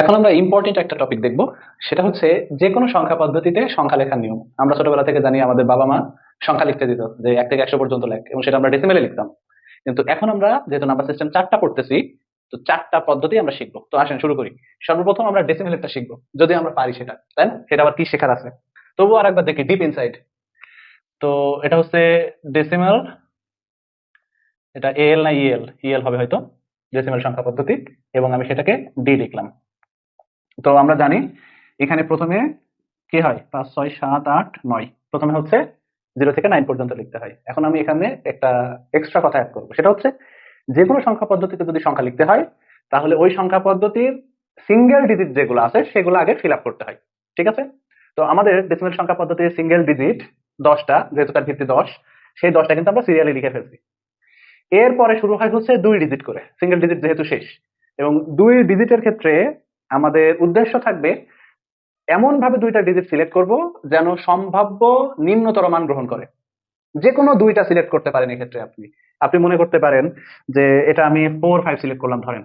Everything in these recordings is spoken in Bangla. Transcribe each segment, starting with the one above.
এখন আমরা ইম্পর্টেন্ট একটা টপিক দেখব। সেটা হচ্ছে যে কোনো সংখ্যা পদ্ধতিতে সংখ্যা লেখার নিয়ম। আমরা ছোটবেলা থেকে জানি আমাদের বাবা মা সংখ্যা লিখতে দিত, যে এক থেকে একশো পর্যন্ত লেখ, এবং সেটা আমরা ডেসিমেলে লিখতাম। কিন্তু এখন আমরা যেহেতু নাম্বার সিস্টেম চারটা পড়তেছি, তো চারটা পদ্ধতি আমরা শিখব। তো আসেন, শুরু করি। সর্বপ্রথম আমরা ডেসিমেলটা শিখব, যদি আমরা পারি সেটা। তাই না সেটা আবার কি শেখার আছে? তবুও আর একবার দেখি ডিপ ইনসাইড তো এটা হচ্ছে ডেসিমেল এটা এল না ইএল ইএল হবে হয়তো ডেসিমেল সংখ্যা পদ্ধতি, এবং আমি সেটাকে ডি লিখলাম। তো আমরা জানি এখানে প্রথমে কি হয়, পাঁচ, ছয়, সাত, আট, নয়। প্রথমে হচ্ছে জিরো থেকে নাইন পর্যন্ত লিখতে হয়। এখন আমি এখানে একটা এক্সট্রা কথা অ্যাড করব। সেটা হচ্ছে যে কোনো সংখ্যা পদ্ধতিতে যদি সংখ্যা লিখতে হয়, তাহলে ওই সংখ্যা পদ্ধতির সিঙ্গেল ডিজিট যেগুলো আছে, সেগুলো আগে ফিল আপ করতে হয়। ঠিক আছে? তো আমাদের ডেসিমেল সংখ্যা পদ্ধতির সিঙ্গেল ডিজিট দশটা, যেহেতু তার ভিত্তি দশ, সেই দশটা কিন্তু আমরা সিরিয়ালি লিখে ফেলছি। এরপরে শুরু হয় হচ্ছে দুই ডিজিট করে। সিঙ্গেল ডিজিট যেহেতু শেষ। এবং দুই ডিজিটের ক্ষেত্রে আমাদের উদ্দেশ্য থাকবে এমন ভাবে দুইটা ডিজিট সিলেক্ট করব যেন সম্ভাব্য নিম্নতর মান গ্রহণ করে। যে কোনো দুইটা সিলেক্ট করতে পারেন এক্ষেত্রে আপনি। আপনি মনে করতে পারেন যে এটা আমি ফোর ফাইভ সিলেক্ট করলাম, ধরেন।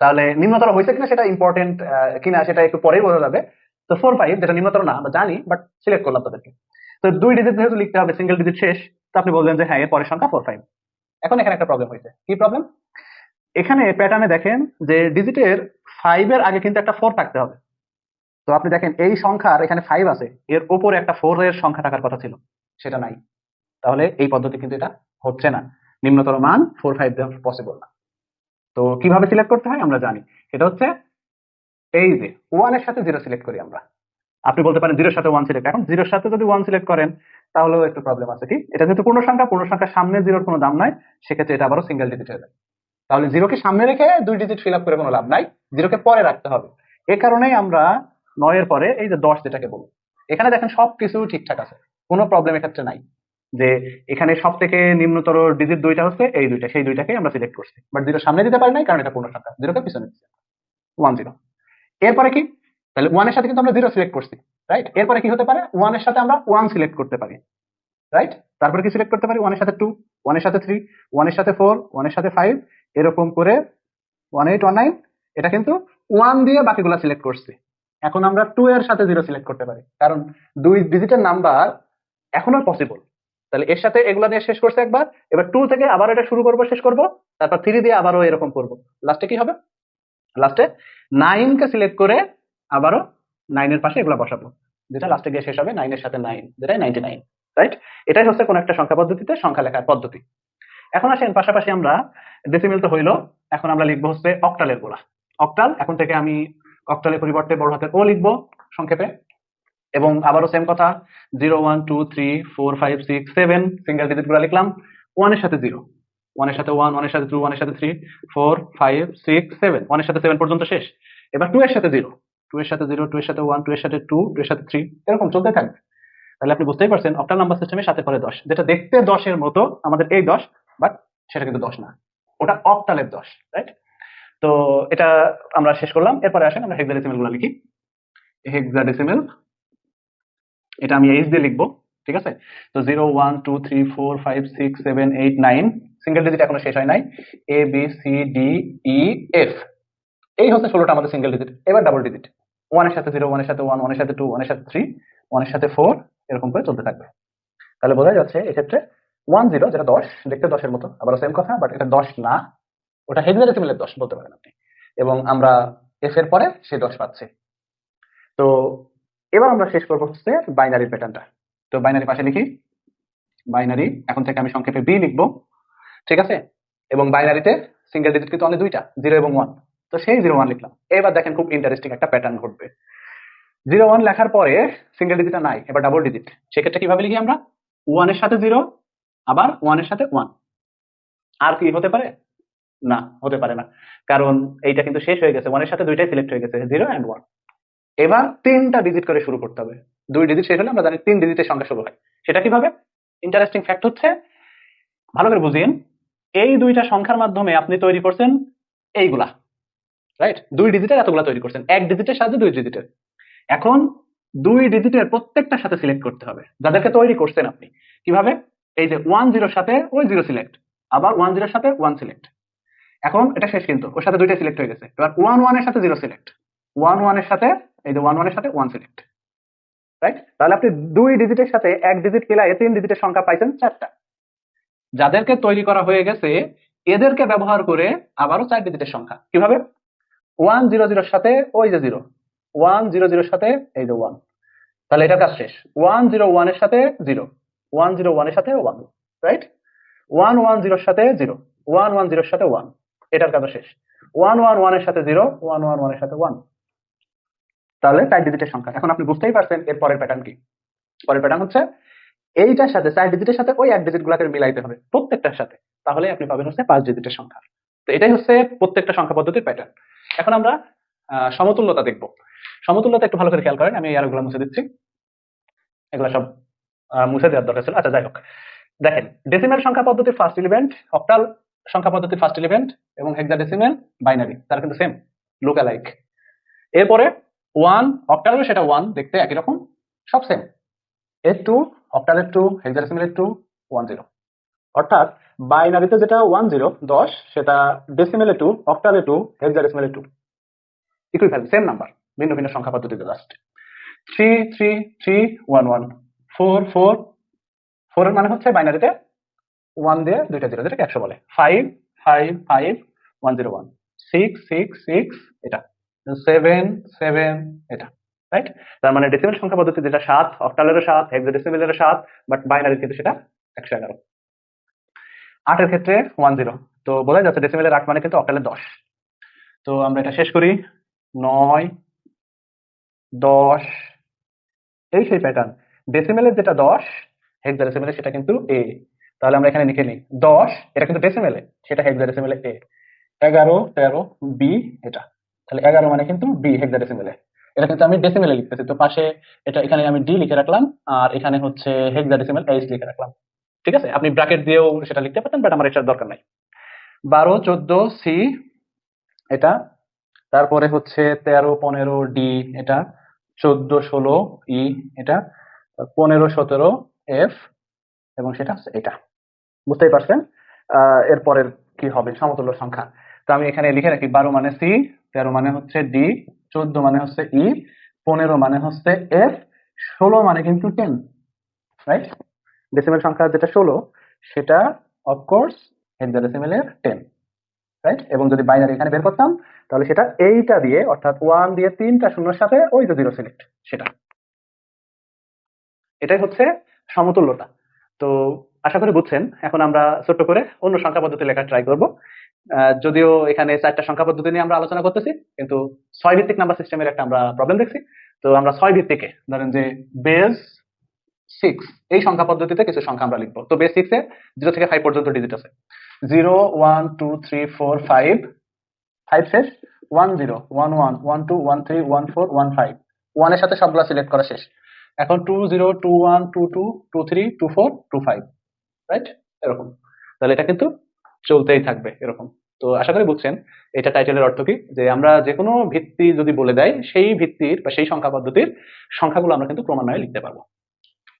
তাহলে নিম্নতর হয়েছে কিনা সেটা ইম্পর্টেন্ট কিনা সেটা একটু পরেই বোঝা যাবে। তো ফোর ফাইভ যেটা নিম্নতর না, আমরা জানি বাট সিলেক্ট করলাম তাদেরকে। তো দুই ডিজিট যেহেতু লিখতে হবে সিঙ্গেল ডিজিট শেষ, তো আপনি বলবেন যে হ্যাঁ এর পরের সংখ্যা ফোর ফাইভ এখন এখানে একটা প্রবলেম হয়েছে। কি প্রবলেম এখানে প্যাটার্নে দেখেন যে ডিজিটের ফাইভ এর আগে কিন্তু একটা ফোর থাকতে হবে। তো আপনি দেখেন, এই সংখ্যার এখানে ফাইভ আছে, এর উপরে একটা ফোর এর সংখ্যা থাকার কথা ছিল, সেটা নাই। তাহলে এই পদ্ধতি কিন্তু এটা হচ্ছে না। নিম্নতর মান ফোর ফাইভ দেওয়া পসিবল না। তো কীভাবে সিলেক্ট করতে হয় আমরা জানি। এটা হচ্ছে, এই যে ওয়ানের সাথে জিরো সিলেক্ট করি আমরা। আপনি বলতে পারেন জিরোর সাথে ওয়ান সিলেক্ট এখন জিরোর সাথে যদি ওয়ান সিলেক্ট করেন, তাহলেও একটু প্রবলেম আছে কি? এটা যেহেতু পূর্ণ সংখ্যা পূর্ণ সংখ্যার সামনে জিরোর কোনো দাম নাই, সেক্ষেত্রে এটা আবারও সিঙ্গেল ডিজিট হয়ে যায় তাহলে জিরোকে সামনে রেখে দুই ডিজিট ফিল আপ করে কোনো লাভ নাই। জিরোকে পরে রাখতে হবে। এ কারণেই আমরা নয়ের পরে এই যে দশ যেটাকে বলব এখানে দেখেন সবকিছু ঠিকঠাক আছে, কোনো প্রবলেম এক্ষেত্রে নাই। যে এখানে সব থেকে নিম্নতর ডিজিট দুইটা হচ্ছে এই দুইটা, সেই দুইটাকে আমরা সিলেক্ট করছি। বাট জিরো সামনে দিতে পারি নাই, কারণ এটা পূর্ণ সংখ্যা। জিরোকে পিছনে দিচ্ছে ওয়ান জিরো এরপরে কি? তাহলে ওয়ানের সাথে কিন্তু আমরা জিরো সিলেক্ট করছি রাইট এরপরে কি হতে পারে? ওয়ানের সাথে আমরা ওয়ান সিলেক্ট করতে পারি রাইট তারপরে কি সিলেক্ট করতে পারি? ওয়ানের সাথে টু ওয়ানের সাথে থ্রি ওয়ানের সাথে ফোর ওয়ানের সাথে ফাইভ এরকম করে ওয়ান এইট ওয়ান নাইন এটা কিন্তু ওয়ান দিয়ে বাকিগুলো সিলেক্ট করছি। এখন আমরা টু এর সাথে জিরো সিলেক্ট করতে পারি। কারণ দুই ডিজিটের নাম্বার এখনও পসিবল তাহলে এর সাথে এগুলা দিয়ে শেষ করছে একবার। এবার টু থেকে আবার এটা শুরু করব, শেষ করব। তারপর থ্রি দিয়ে আবারও এরকম করব। লাস্টে কি হবে? লাস্টে নাইন কে সিলেক্ট করে আবারও নাইনের পাশে এগুলা বসাবো। যেটা লাস্টে গিয়ে শেষ হবে নাইনের সাথে নাইন যেটাই নাইনটি নাইন রাইট এটাই হচ্ছে কোন একটা সংখ্যা পদ্ধতিতে সংখ্যা লেখার পদ্ধতি। এখন আসেন পাশাপাশি আমরা ডেসিমেল তো হইল এখন আমরা লিখব হচ্ছে অক্টালের গোলা অক্টাল এখন থেকে আমি অক্টালের পরিবর্তে বড় হাতের ও লিখব সংক্ষেপে এবং আবারও সেম কথা zero one two three four five six seven single ডিজিটগুলা লিখলাম ওয়ানের সাথে জিরো ওয়ানের সাথে ওয়ান ওয়ানের সাথে টু ওয়ানের সাথে three four five six seven ওয়ানের সাথে সেভেন পর্যন্ত শেষ এবার টু এর সাথে জিরো টু এর সাথে জিরো টু এর সাথে ওয়ান টু এর সাথে টু টু এর সাথে থ্রি এরকম চলতে থাকবে তাহলে আপনি বুঝতেই পারছেন অক্টাল নাম্বার সিস্টেমে সাথে পরে দশ যেটা দেখতে দশের মতো আমাদের এই দশ বাট সেটা কিন্তু দশ না। ওটা অক্টালের দশ রাইট তো এটা আমরা শেষ করলাম। এরপরে আসেন, আমরা হেক্সাডেসিমেলগুলো লিখি। হেক্সাডেসিমেল এটা আমি এইচ দিয়ে লিখব, ঠিক আছে? তো zero one two three four five six seven eight nine single digit এখনও শেষ হয় নাই। A B C D E F এই হচ্ছে ষোলোটা আমাদের সিঙ্গেল ডিজিট এবার ডাবল ডিজিট ওয়ানের সাথে জিরো ওয়ানের সাথে ওয়ান ওয়ানের সাথে টু ওয়ানের সাথে থ্রি ওয়ানের সাথে ফোর এরকম করে চলতে থাকবে। তাহলে বোঝা যাচ্ছে এক্ষেত্রে ওয়ান জিরো যেটা দশ, দেখতে দশের মতো, আবার সেম কথা বাট এটা দশ না, ওটা হেক্সাডেসিমেলের দশ বলতে পারেন আপনি। এবং আমরা এফ এর পরে সেই দশ পাচ্ছি। তো এবার আমরা শেষ করব হচ্ছে বাইনারি প্যাটার্নটা তো বাইনারি পাশে লিখি বাইনারি এখন থেকে আমি সংক্ষেপে বি লিখব, ঠিক আছে? এবং বাইনারিতে সিঙ্গেল ডিজিট কিন্তু অনেক দুইটা জিরো এবং ওয়ান তো সেই জিরো ওয়ান লিখলাম। এবার দেখেন খুব ইন্টারেস্টিং একটা প্যাটার্ন ঘটবে। জিরো ওয়ান লেখার পরে সিঙ্গেল ডিজিটটা নাই, এবার ডাবল ডিজিট সেক্ষেত্রে কীভাবে লিখি আমরা? ওয়ানের সাথে জিরো আবার ওয়ানের সাথে ওয়ান আর কি হতে পারে? না, হতে পারে না। কারণ এইটা কিন্তু শেষ হয়ে গেছে। ওয়ানের সাথে দুইটাই সিলেক্ট হয়ে গেছে জিরো অ্যান্ড ওয়ান এবার তিনটা ডিজিট করে শুরু করতে হবে। দুই ডিজিট শেষ হলে আমরা জানি তিন ডিজিটের সংখ্যা শুরু হয়। সেটা কীভাবে? ইন্টারেস্টিং ফ্যাক্ট হচ্ছে, ভালো করে বুঝিয়েন এই দুইটা সংখ্যার মাধ্যমে আপনি তৈরি করছেন এইগুলা রাইট দুই ডিজিটের এতগুলা তৈরি করছেন। এক ডিজিটের সাথে দুই ডিজিটের এখন দুই ডিজিটের প্রত্যেকটার সাথে সিলেক্ট করতে হবে। যাদেরকে তৈরি করছেন আপনি। কীভাবে? এই যে ওয়ান জিরোর সাথে ওই জিরো সিলেক্ট আবার ওয়ান জিরোর সাথে ওয়ান সিলেক্ট এখন এটা শেষ কিন্তু, ওর সাথে দুইটা সিলেক্ট হয়ে গেছে। এবার ওয়ান ওয়ানের সাথে জিরো সিলেক্ট ওয়ান ওয়ানের সাথে, এই যে ওয়ান ওয়ানের সাথে ওয়ান সিলেক্ট রাইট তাহলে আপনি দুই ডিজিটের সাথে এক ডিজিট মিলায়ে তিন ডিজিটের সংখ্যা পাইছেন চারটা। যাদেরকে তৈরি করা হয়ে গেছে, এদেরকে ব্যবহার করে আবারও চার ডিজিটের সংখ্যা। কীভাবে? ওয়ান জিরো জিরোর সাথে ওই যে জিরো ওয়ান জিরো জিরোর সাথে এই যে ওয়ান তাহলে এটার কাজ শেষ। ওয়ান জিরো ওয়ানের সাথে জিরো ওয়ান জিরো ওয়ানের সাথে ওয়ান রাইট ওয়ান ওয়ান জিরোর সাথে জিরো ওয়ান ওয়ান জিরোর সাথে ওয়ান এটার কাজ শেষ। ওয়ান ওয়ান ওয়ানের সাথে জিরো ওয়ান ওয়ান ওয়ানের সাথে ওয়ান তাহলে চার ডিজিটের সংখ্যা। এখন আপনি বুঝতেই পারছেন এর পরের প্যাটার্ন কি। পরের প্যাটার্ন হচ্ছে এইটার সাথে চার ডিজিটের সাথে ওই এক ডিজিট গুলাকে মিলাইতে হবে প্রত্যেকটার সাথে। তাহলে আপনি পাবেন হচ্ছে পাঁচ ডিজিটের সংখ্যা। তো এটাই হচ্ছে প্রত্যেকটা সংখ্যা পদ্ধতির প্যাটার্ন এখন আমরা সমতুল্যতা দেখব। সমতুল্যতা একটু ভালো করে খেয়াল করেন, আমি এই আরোগুলো মুছে দিচ্ছি। এগুলো সব মুছে দেওয়ার দরকার ছিল। আচ্ছা যাই হোক। দেখেন ডেসিমেল সংখ্যা পদ্ধতির ফার্স্ট এলিমেন্ট অক্টাল সংখ্যা পদ্ধতির ফার্স্ট এলিমেন্ট এবং হেক্সাডেসিমেল বাইনারি তারা কিন্তু সেম লুক অ্যালাইক এরপরে ওয়ান অক্টালের সেটা ওয়ান দেখতে একই রকম, সব সেম এর টু অক্টালের টু হেক্সাডেসিমেলের টু ওয়ান জিরো অর্থাৎ বাইনারিতে যেটা ওয়ান জিরো দশ, সেটা ডেসিমেলে টু অক্টালে টু হেক্সাডেসিমেলে টু ইকুই ভ্যালু সেম নাম্বার ভিন্ন ভিন্ন সংখ্যা পদ্ধতিতে just three three three one one four four four এর মানে হচ্ছে বাইনারিতে ওয়ান দিয়ে দুইটা জিরো যেটাকে একশো বলে। Five five five one zero one six six six এটা। সেভেন সেভেন এটা। রাইট তার মানে ডেসিমেল সংখ্যা পদ্ধতি যেটা সাত অক্টালেরও সাত হেক্সাডেসিমেলেরও সাত বাট বাইনারি কিন্তু সেটা একশো এগারো। আটের ক্ষেত্রে ওয়ান জিরো তো বোঝা যাচ্ছে ডেসিমেলের আট মানে কিন্তু অক্টালের দশ। তো আমরা এটা শেষ করি। নয়, দশ। এই সেই প্যাটার্ন ডেসিমেলের যেটা দশ হেক্সাডেসিমেলের সেটা কিন্তু এ তাহলে আমরা এখানে লিখে নিই, দশ, এটা কিন্তু ডেসিমেলে সেটা হেক্সাডেসিমেলে এ এগারো, তেরো বি এটা। তাহলে এগারো মানে কিন্তু বি হেক্সাডেসিমেলে এটা কিন্তু আমি ডেসিমেলে লিখতেছি, তো পাশে এটা, এখানে আমি ডি লিখে রাখলাম, আর এখানে হচ্ছে হেক্সাডেসিমেল এইচ লিখে রাখলাম। ঠিক আছে? আপনি ব্র্যাকেট দিয়েও সেটা লিখতে পারতেন বাট আমার এটার দরকার নাই। বারো, চোদ্দ সি এটা। তারপরে হচ্ছে তেরো, পনেরো ডি এটা। চোদ্দ, ষোলো ই এটা। পনেরো সতেরো এফ এবং সেটা হচ্ছে এটা। বুঝতেই পারছেন? এরপরের কি হবে? সমতুল্য সংখ্যা। তো আমি এখানে লিখে রাখি, বারো মানে সি, তেরো মানে হচ্ছে ডি, চোদ্দ মানে হচ্ছে ই, পনেরো মানে হচ্ছে এফ, ষোলো মানে কিন্তু টেন, রাইট? ডেসিমেল সংখ্যা যেটা ষোলো, সেটা অফকোর্স হেক্সাডেসিমেলের টেন, রাইট? এবং যদি বাইনারি এখানে বের করতাম, তাহলে সেটা এইটা দিয়ে, অর্থাৎ ওয়ান দিয়ে তিনটা শূন্যর সাথে ওই যে জিরো সিলেক্ট সেটা। এটাই হচ্ছে সমতুল্যতা। তো আশা করি বুঝছেন, এখন আমরা ছোট্ট করে অন্য সংখ্যা পদ্ধতি লেখা ট্রাই করব। যদিও এখানে চারটা সংখ্যা পদ্ধতি নিয়ে আমরা আলোচনা করতেছি, কিন্তু ছয় ভিত্তিক নাম্বার সিস্টেমের একটা আমরা প্রবলেম দেখছি। তো আমরা ছয় ভিত্তিকে, ধরেন যে বেস সিক্স এই সংখ্যা পদ্ধতিতে কিছু সংখ্যা আমরা লিখব। তো বেস সিক্স এ জিরো থেকে ফাইভ পর্যন্ত ডিজিট আছে। Zero one two three four five five শেষ one zero one one one two one three one four one five ওয়ানের সাথে সবগুলো সিলেক্ট করা শেষ। এখন two zero two one two two two three two four two five right এরকম। তাহলে এটা কিন্তু চলতেই থাকবে এরকম। তো আশা করি বুঝছেন, এটা টাইটেলের অর্থ কি? যে আমরা যে কোনো ভিত্তি যদি বলে দেয়, সেই ভিত্তির বা সেই সংখ্যা পদ্ধতির সংখ্যাগুলো আমরা কিন্তু ক্রমান্বয়ে লিখতে পারব।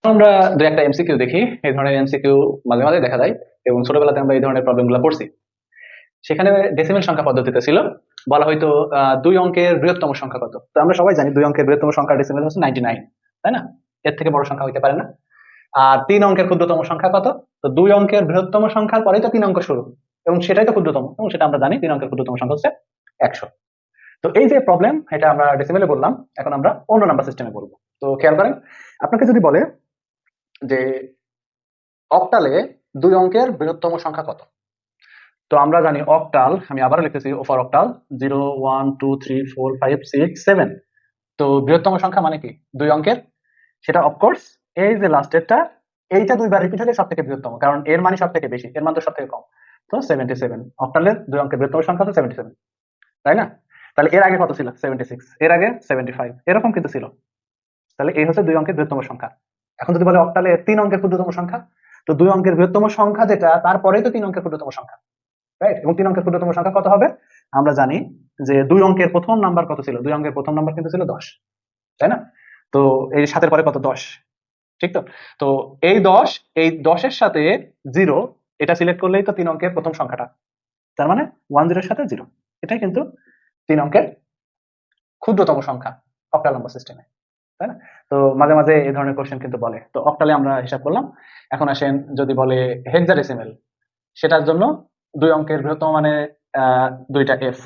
আমরা দু একটা এমসিকিউ দেখি। এই ধরনের এমসিকিউ মাঝে মাঝে দেখা যায় এবং ছোটবেলাতে আমরা এই ধরনের প্রবলেমগুলো পড়ছি। সেখানে ডেসিমেল সংখ্যা পদ্ধতিতে ছিল, বলা হয়তো দুই অঙ্কের বৃহত্তম সংখ্যা কত? তো আমরা সবাই জানি দুই অঙ্কের বৃহত্তম সংখ্যা ডেসিমেল হচ্ছে নাইনটি নাইন তাই না? এর থেকে বড় সংখ্যা হইতে পারে না। আর তিন অঙ্কের ক্ষুদ্রতম সংখ্যা কত? তো দুই অঙ্কের বৃহত্তম সংখ্যার পরেই তো তিন অঙ্ক শুরু। এবং সেটাই তো ক্ষুদ্রতম, এবং সেটা আমরা জানি তিন অঙ্কের ক্ষুদ্রতম সংখ্যা হচ্ছে একশো। তো এই যে প্রবলেম এটা আমরা ডেসিমেলে বললাম, এখন আমরা অন্য নাম্বার সিস্টেমে বলব। তো খেয়াল করেন, আপনাকে যদি বলে যে অক্টালে দুই অঙ্কের বৃহত্তম সংখ্যা কত? তো আমরা জানি অক্টাল আমি আবার লিখতেছি woofer octal zero one two three four five six seven তো বৃহত্তম সংখ্যা মানে কি? দুই অঙ্কের সেটা অফকোর্স এই যে লাস্টেরটা এইটা দুইবার রিপিট হলে সব থেকে বৃহত্তম, কারণ এর মানে সব থেকে বেশি, এর মান তো সব থেকে কম। তো সেভেন্টি সেভেন অক্টালের দুই অঙ্কের বৃহত্তম সংখ্যা তো সেভেন্টি সেভেন তাই না? তাহলে এর আগে কত ছিল? সেভেন্টি সিক্স এর আগে সেভেন্টি ফাইভ এরকম কিন্তু ছিল। তাহলে এই হচ্ছে দুই অঙ্কের বৃহত্তম সংখ্যা। এখন যদি বলে অক্টালে তিন অঙ্কের ক্ষুদ্রতম সংখ্যা, তো দুই অঙ্কের বৃহত্তম সংখ্যা যেটা, তারপরেই তো তিন অঙ্কের ক্ষুদ্রতম সংখ্যা রাইট এবং তিন অঙ্কের ক্ষুদ্রতম সংখ্যা কত হবে? আমরা জানি যে দুই অঙ্কের প্রথম নাম্বার কত ছিল? দুই অঙ্কের প্রথম নাম্বার কিন্তু ছিল দশ, তাই না? তো এই সাতের পরে কত? দশ। ঠিক তো? তো এই দশ, এই দশের সাথে জিরো এটা সিলেক্ট করলেই তো তিন অঙ্কের প্রথম সংখ্যাটা। তার মানে ওয়ান জিরোর সাথে জিরো এটাই কিন্তু তিন অঙ্কের ক্ষুদ্রতম সংখ্যা অক্টাল নাম্বার সিস্টেমে তাই না? তো মাঝে মাঝে এই ধরনের কোশ্চেন কিন্তু বলে। তো অক্টালে আমরা হিসাব করলাম। এখন আসেন যদি বলে হেক্সাডেসিমেল সেটার জন্য দুই অঙ্কের বৃহত্তম মানে দুইটা এফ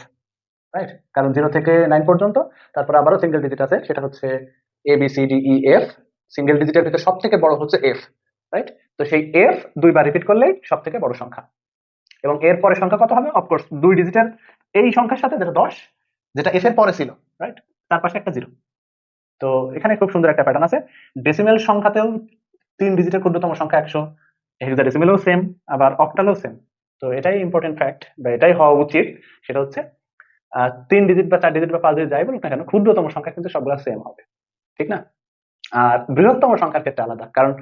রাইট কারণ জিরো থেকে নাইন পর্যন্ত, তারপর আবারও সিঙ্গেল ডিজিট আছে, সেটা হচ্ছে A B C D E F single ডিজিটের ভিতরে সব থেকে বড় হচ্ছে এফ রাইট তো সেই এফ দুইবার রিপিট করলেই সব থেকে বড় সংখ্যা। এবং এর পরে সংখ্যা কত হবে? অফকোর্স দুই ডিজিটের এই সংখ্যার সাথে যেটা দশ, যেটা এফ এর পরে ছিল রাইট তার পাশে একটা জিরো তো এখানে খুব সুন্দর একটা প্যাটার্ন আছে। ডেসিমেল সংখ্যাতেও তিন ডিজিটের ক্ষুদ্রতম সংখ্যা একশো হেক্সাডেসিমেলও সেম আবার অক্টালেও সেম তো এটাই ইম্পর্টেন্ট ফ্যাক্ট বা এটাই হওয়া উচিত। সেটা হচ্ছে তিন ডিজিট বা চার ডিজিট বা পাঁচ ডিজিট যাই বলুক না কেন, ক্ষুদ্রতম সংখ্যা কিন্তু সবগুলো সেম হবে। ঠিক না? আর বৃহত্তম সংখ্যার ক্ষেত্রে আলাদা। কারণ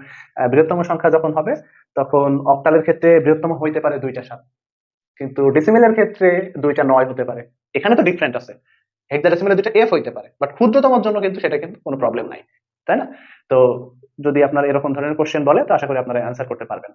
বৃহত্তম সংখ্যা যখন হবে, তখন অক্টালের ক্ষেত্রে বৃহত্তম হইতে পারে দুইটা সাত। কিন্তু ডেসিমেলের ক্ষেত্রে দুইটা নয় হতে পারে। এখানে তো ডিফারেন্ট আছে। হেক্সাডেসিমেলে দুইটা এফ হইতে পারে। বাট ক্ষুদ্রতমের জন্য কিন্তু সেটা কিন্তু কোনো প্রবলেম নাই। তাই না? তো যদি আপনার এরকম ধরনের কোশ্চেন বলে, তো আশা করি আপনারা অ্যান্সার করতে পারবেন।